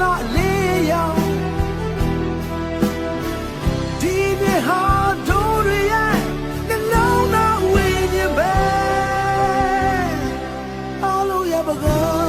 နာအလေးရောင်ဒီနေ့ဟာတို့ရဲ့နှလုံးသားဝိညာဉ်ပဲအားလုံးရပါကော